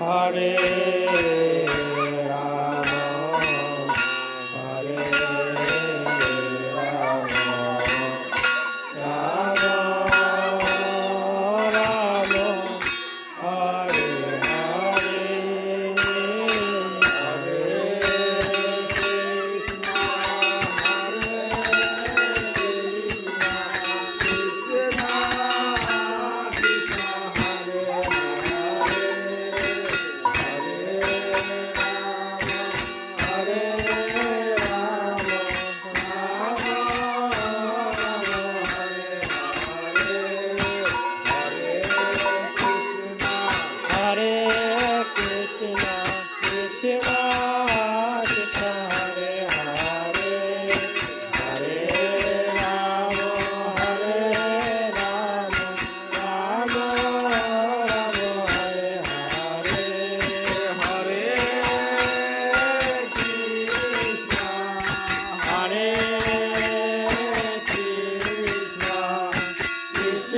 হরে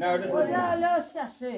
না ওটা হলে শেষে